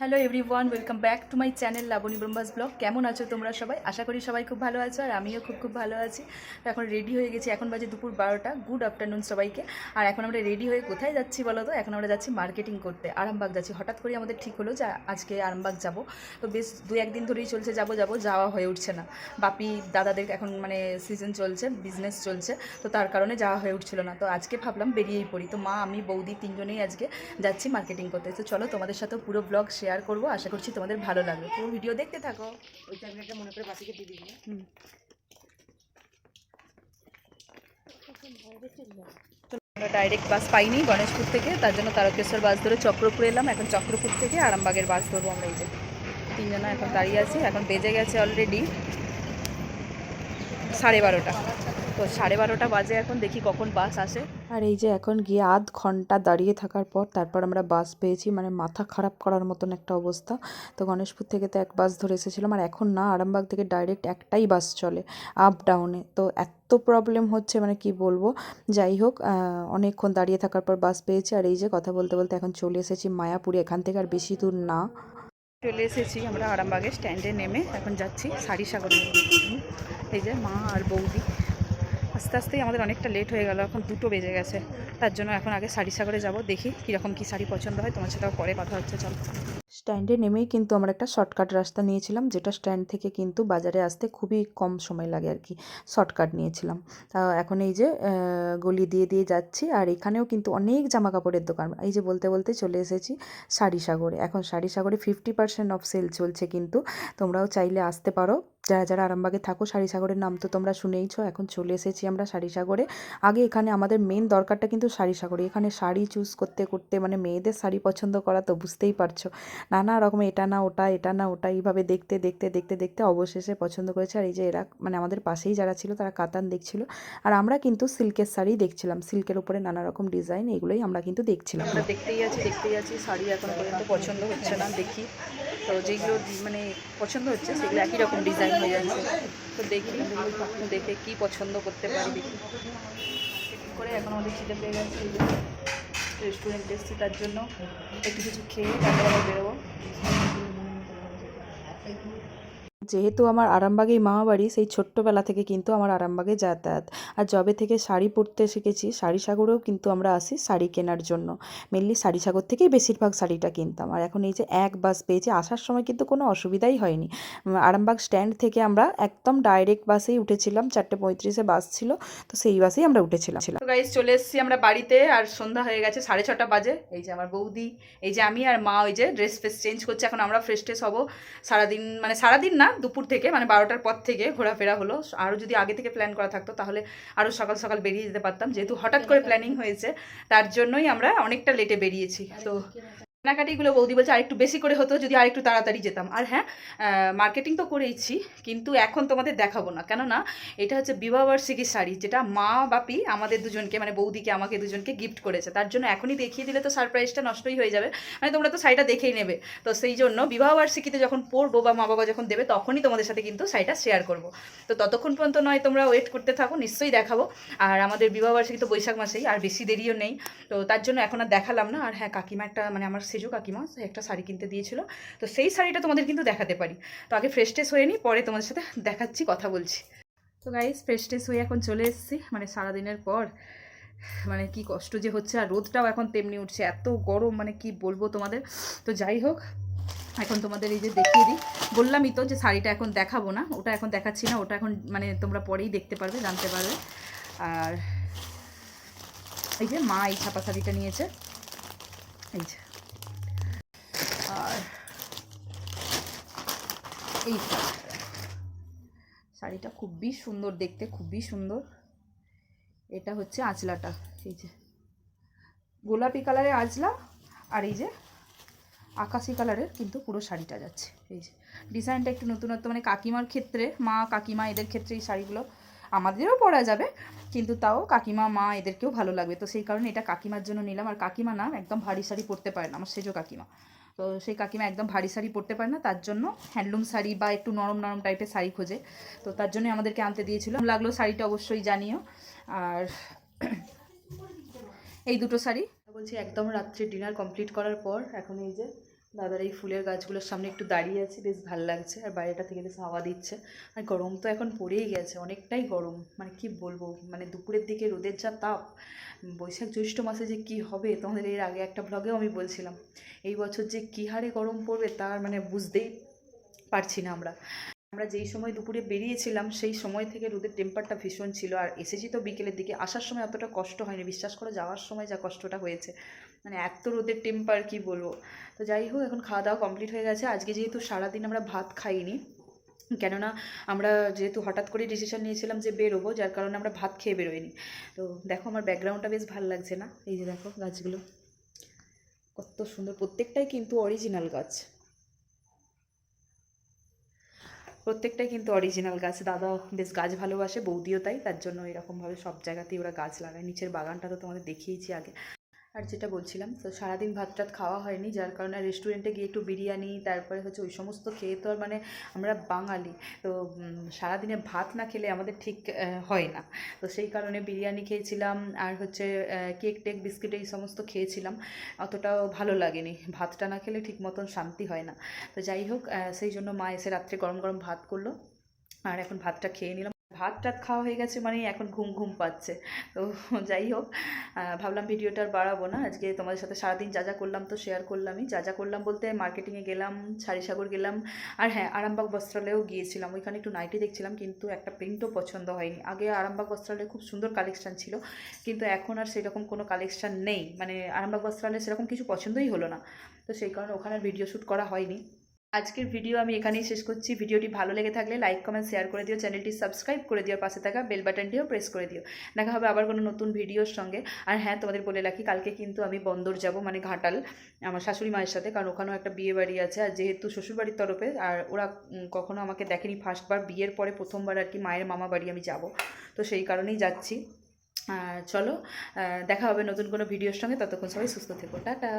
Hello everyone welcome back to my channel Labani Brahma's blog কেমন আছো তোমরা সবাই? আশা করি সবাই খুব ভালো আছো আর আমিও খুব খুব ভালো আছি। তো এখন রেডি হয়ে গেছি, এখন বাজে দুপুর বারোটা। গুড আফটারনুন সবাইকে। আর এখন আমরা রেডি হয়ে কোথায় যাচ্ছি বলো তো এখন আমরা যাচ্ছি মার্কেটিং করতে। আরামবাগ যাচ্ছি। হঠাৎ করে আমাদের ঠিক হলো যে আজকে আরামবাগ যাব। তো বেশ দু একদিন ধরেই চলছে যাব যাব, যাওয়া হয়ে উঠছে না। বাপি দাদাদের এখন মানে সিজন চলছে বিজনেস চলছে। তো তার কারণে যাওয়া হয়ে উঠছিল না। তো আজকে ভাবলাম বেরিয়েই পড়ি। তো মা, আমি, বৌদি তিনজনেই আজকে যাচ্ছি মার্কেটিং করতে। তো চলো তোমাদের সাথে পুরো ব্লগ শেয়ার করব আশা করছি তোমাদের ভালো লাগবে। পুরো ভিডিও দেখতে থাকো। ওই চাকরিটা মনে করে বাসিকে দিয়ে দিবি। আমরা ডাইরেক্ট বাস পাইনি গণেশপুর থেকে তার জন্য তারকেশ্বর বাস ধরে চক্রপুর এলাম। এখন চক্রপুর থেকে আরামবাগের বাস ধরবো আমরা এই যে। তিনজনা এখন দাঁড়িয়ে আছি এখন বেজে গেছে অলরেডি সাড়ে বারোটা। তো সাড়ে বারোটা বাজে এখন দেখি কখন বাস আসে। আর এই যে এখন গিয়ে আধ ঘণ্টা দাঁড়িয়ে থাকার পর তারপর আমরা বাস পেয়েছি মানে মাথা খারাপ করার মতন একটা অবস্থা। তো গণেশপুর থেকে তো এক বাস ধরে এসেছিলাম আর এখন না আরামবাগ থেকে ডাইরেক্ট একটাই বাস চলে আপ ডাউনে তো এত প্রবলেম হচ্ছে মানে কি বলব? যাই হোক অনেকক্ষণ দাঁড়িয়ে থাকার পর বাস পেয়েছি আর এই যে কথা বলতে বলতে এখন চলে এসেছি মায়াপুরে এখান থেকে আর বেশি দূর না। চলে এসেছি আমরা আরামবাগের স্ট্যান্ডে নেমে এখন যাচ্ছি সারি সাগর এই যে মা আর বৌদি। আস্তে আস্তেই আমাদের অনেকটা লেট হয়ে গেল, এখন দুটো বেজে গেছে। তার জন্য এখন আগে সারি সাগরে যাব, দেখি কীরকম কী শাড়ি পছন্দ হয়। তোমার সাথে পরে কথা হচ্ছে, চলো। স্ট্যান্ডে নেমেই কিন্তু আমরা একটা শর্টকাট রাস্তা নিয়েছিলাম, যেটা স্ট্যান্ড থেকে কিন্তু বাজারে আসতে খুবই কম সময় লাগে আর কি শর্টকাট নিয়েছিলাম। তা এখন এই যে গলি দিয়ে দিয়ে যাচ্ছি, আর এখানেও কিন্তু অনেক জামা কাপড়ের দোকান। এই যে বলতে বলতে চলে এসেছি শাড়ি সাগরে। এখন শাড়ি সাগরে ফিফটি পার্সেন্ট অফ সেল চলছে কিন্তু, তোমরাও চাইলে আসতে পারো। যারা যারা আরামবাগে থাকো সাগরের নাম তো তোমরা শুনেইছো, এখন চলে এসেছি আমরা সাগরে আগে এখানে আমাদের মেন দরকারটা কিন্তু সাগরে এখানে শাড়ি চুজ করতে করতে মানে মেয়েদের শাড়ি পছন্দ করা তো বুঝতেই পারছ। নানা রকম এটা না, ওটা, এটা না, ওটা এইভাবে দেখতে দেখতে দেখতে দেখতে অবশেষে পছন্দ করেছে। আর এই যে এরা মানে আমাদের পাশেই যারা ছিল তারা কাতান দেখছিল। আর আমরা কিন্তু সিল্কের শাড়ি দেখছিলাম। সিল্কের উপরে নানা রকম ডিজাইন এগুলোই আমরা কিন্তু দেখছিলাম। আমরা দেখতেই আছি দেখতেই আছি। শাড়ি এখন পর্যন্ত পছন্দ হচ্ছে না দেখি। তো যেগুলো মানে পছন্দ হচ্ছে সেগুলো একই রকম ডিজাইন। হয়ে যাচ্ছে তো দেখি দেখে কি পছন্দ করতে পারি দেখি। করে এখন আমাদের খিদে পেয়ে গেছে রেস্টুরেন্টে এসেছি তার জন্য। একটু কিছু খেয়ে তারপরে বেরোবো। যেহেতু আমার আরামবাগেই মামা বাড়ি সেই ছোট্টবেলা থেকে কিন্তু আমার আরামবাগে যাতায়াত। আর যবে থেকে শাড়ি পরতে শিখেছি, শাড়ি সাগরেও কিন্তু আমরা আসি শাড়ি কেনার জন্য। মেনলি শাড়ি সাগর থেকেই বেশিরভাগ শাড়িটা কিনতাম। আর এখন এই যে এক বাস পেয়েছি, আসার সময় কিন্তু কোনো অসুবিধাই হয়নি। আরামবাগ স্ট্যান্ড থেকে আমরা একদম ডাইরেক্ট বাসেই উঠেছিলাম, চারটে পঁয়ত্রিশে বাস ছিল, তো সেই বাসেই আমরা উঠেছিলাম। গাইজ চলে এসেছি আমরা বাড়িতে, আর সন্ধ্যা হয়ে গেছে, সাড়ে ছটা বাজে। এই যে আমার বৌদি, এই যে আমি আর মা, ওই যে ড্রেস ফ্রেস চেঞ্জ করছে, এখন আমরা ফ্রেশ ট্রেশ হব। সারাদিন মানে সারাদিন না দুপুর থেকে মানে বারোটার পর থেকে ঘোরাফেরা হলো। আরও যদি আগে থেকে প্ল্যান করা থাকতো তাহলে আরও সকাল সকাল বেরিয়ে যেতে পারতাম। যেহেতু হঠাৎ করে প্ল্যানিং হয়েছে তার জন্যই আমরা অনেকটা লেটে বেরিয়েছি। তো কেনাকাটিগুলো বৌদি বলছে আরেকটু বেশি করে হতো, যদি আরেকটু তাড়াতাড়ি যেতাম। আর হ্যাঁ মার্কেটিং তো করেইছি, কিন্তু এখন তোমাদের দেখাবো না। কেননা এটা হচ্ছে বিবাহবার্ষিকী শাড়ি, যেটা মা বাপি আমাদের দুজনকে মানে বৌদিকে, আমাকে দুজনকে গিফট করেছে। তার জন্য এখনই দেখিয়ে দিলে তো সারপ্রাইজটা নষ্টই হয়ে যাবে। মানে তোমরা তো শাড়িটা দেখেই নেবে। তো সেই জন্য বিবাহবার্ষিকীতে যখন পরবো বা মা বাবা যখন দেবে, তখনই তোমাদের সাথে কিন্তু শাড়িটা শেয়ার করব। তো ততক্ষণ পর্যন্ত নয়, তোমরা ওয়েট করতে থাকো, নিশ্চয়ই দেখাবো। আর আমাদের বিবাহবার্ষিকী তো বৈশাখ মাসেই, আর বেশি দেরিও নেই। তো তার জন্য এখন আর দেখালাম না। আর হ্যাঁ কাকিমা একটা মানে আমার সেজো কাকিমা একটা শাড়ি কিনতে দিয়েছিল। তো সেই শাড়িটা তোমাদের কিন্তু দেখাতে পারি। তো আগে ফ্রেশ ট্রেশ হয়ে নিই পরে তোমাদের সাথে দেখাচ্ছি, কথা বলছি। তো গাইস ফ্রেশ ট্রেশ হয়ে এখন চলে এসেছি মানে সারাদিনের পর। মানে কি কষ্ট যে হচ্ছে, আর রোদটাও এখন তেমনি উঠছে, এত গরম মানে কি বলব তোমাদের। তো যাই হোক, এখন তোমাদের এই যে দেখিয়ে দিই। বললামই তো যে শাড়িটা এখন দেখাবো না, ওটা এখন দেখাচ্ছি না, ওটা এখন মানে তোমরা পরেই দেখতে পারবে, জানতে পারবে। আর এই যে মা এই ছাপা শাড়িটা নিয়েছে। এই যে আর এই শাড়িটা। খুবই সুন্দর দেখতে, খুবই সুন্দর। এটা হচ্ছে আঁচলাটা, এই যে। গোলাপি কালারের আঁচলা আর এই যে আকাশি কালারের কিন্তু পুরো শাড়িটা যাচ্ছে, এই যে। ডিজাইনটা একটু নতুনত্ব মানে কাকিমার ক্ষেত্রে, মা, কাকিমা এদের ক্ষেত্রে এই শাড়িগুলো আমাদেরও পরা যাবে, কিন্তু তাও কাকিমা, মা এদেরকেও ভালো লাগবে। তো সেই কারণে এটা কাকিমার জন্য নিলাম। আর কাকিমা না একদম ভারী শাড়ি পরতে পারে না, আমার সেজো কাকিমা। তো সেই কাকিমা একদম ভারী শাড়ি পরতে পারে না, তার জন্য হ্যান্ডলুম শাড়ি বা একটু নরম নরম টাইপের শাড়ি খোঁজে। তো তার জন্যই আমাদেরকে আনতে দিয়েছিল। লাগল শাড়িটা অবশ্যই জানিও। আর এই দুটো শাড়ি। বলছি, একদম রাত্রে ডিনার কমপ্লিট করার পর, এখন এই যে দাদার এই ফুলের গাছগুলোর সামনে একটু দাঁড়িয়ে আছি, বেশ ভালো লাগছে। আর বাইরেটা থেকে বেশ হাওয়া দিচ্ছে। আর গরম তো এখন পড়েই গেছে, অনেকটাই গরম। মানে কি বলব মানে দুপুরের দিকে রোদের যা তাপ, বৈশাখ জ্যৈষ্ঠ মাসে যে কি হবে, তোমাদের এর আগে একটা ব্লগেও আমি বলছিলাম। এই বছর যে কী হারে গরম পড়বে, তার মানে বুঝতেই পারছি না আমরা। আমরা যেই সময় দুপুরে বেরিয়েছিলাম, সেই সময় থেকে রোদের টেম্পারটা ভীষণ ছিল। আর এসেছি তো বিকেলের দিকে। আসার সময় অতটা কষ্ট হয়নি। বিশ্বাস করে, যাওয়ার সময় যা কষ্টটা হয়েছে। মানে এত রোদের টেম্পার কি বলব? তো যাই হোক, এখন খাওয়া দাওয়া কমপ্লিট হয়ে গেছে। আজকে যেহেতু সারাদিন আমরা ভাত খাইনি, কেননা আমরা যেহেতু হঠাৎ করে ডিসিশন নিয়েছিলাম যে বেরোবো, যার কারণে আমরা ভাত খেয়ে বেরোইনি। তো দেখো, আমার ব্যাকগ্রাউন্ডটা বেশ ভালো লাগছে না? এই যে দেখো গাছগুলো। কত সুন্দর। প্রত্যেকটাই কিন্তু অরিজিনাল গাছ। প্রত্যেকটাই কিন্তু অরিজিনাল গাছ। দাদা বেশ গাছ ভালোবাসে, বৌদিও তাই, তার জন্য এরকমভাবে সব জায়গাতেই ওরা গাছ লাগায়। নিচের বাগানটা তো তোমাদের দেখিয়েছি আগে। আর যেটা বলছিলাম, তো সারাদিন ভাত টাত খাওয়া হয়নি, যার কারণে রেস্টুরেন্টে গিয়ে একটু বিরিয়ানি, তারপরে হচ্ছে ওই সমস্ত খেয়ে তো আর মানে আমরা বাঙালি। তো সারাদিনে ভাত না খেলে আমাদের ঠিক হয় না। তো সেই কারণে বিরিয়ানি খেয়েছিলাম, আর হচ্ছে কেক টেক বিস্কিট এই সমস্ত খেয়েছিলাম। অতটাও ভালো লাগেনি। ভাতটা না খেলে ঠিক মতন শান্তি হয় না। তো যাই হোক সেই জন্য মা এসে রাত্রে গরম গরম ভাত করল। আর এখন ভাতটা খেয়ে নিলাম। ভাত টাত খাওয়া হয়ে গেছে মানে এখন ঘুম ঘুম পাচ্ছে। তো যাই হোক ভাবলাম ভিডিওটা বাড়াবো না। আজকে তোমাদের সাথে সারাদিন যা যা করলাম তো শেয়ার করলামই। যা যা করলাম বলতে মার্কেটিংয়ে গেলাম, সারিসাগর গেলাম, আর হ্যাঁ আরামবাগ বস্ত্রালয়েও গিয়েছিলাম। ওইখানে একটু নাইটি দেখছিলাম, কিন্তু একটা প্রিন্টও পছন্দ হয়নি। আগে আরামবাগ বস্ত্রালয়ে খুব সুন্দর কালেকশান ছিল, কিন্তু এখন আর সেরকম কোনো কালেকশান নেই। মানে আরামবাগ বস্ত্রালয়ে সেরকম কিছু পছন্দই হলো না। তো সেই কারণে ওখানে ভিডিও শ্যুট করা হয়নি। আজকের ভিডিও আমি এখানেই শেষ করছি। ভিডিওটি ভালো লেগে থাকলে লাইক, কমেন্ট, শেয়ার করে দিও। চ্যানেলটি সাবস্ক্রাইব করে দিও। পাশে থাকা বেল বাটনটিও প্রেস করে দিও। দেখা হবে আবার কোনো নতুন ভিডিওর সঙ্গে। আর হ্যাঁ তোমাদের বলে রাখি, কালকে কিন্তু আমি বন্দর যাব মানে ঘাটাল আমার শাশুড়ি মায়ের সাথে, কারণ ওখানেও একটা বিয়ে বাড়ি আছে। আর যেহেতু শ্বশুরবাড়ির তরফে, আর ওরা কখনো আমাকে দেখেনি ফার্স্টবার বিয়ের পরে প্রথমবার আর কি মায়ের মামা বাড়ি আমি যাব। তো সেই কারণেই যাচ্ছি। চলো দেখা হবে নতুন কোনো ভিডিওর সঙ্গে। ততক্ষণ সবাই সুস্থ থেকো। টাটা।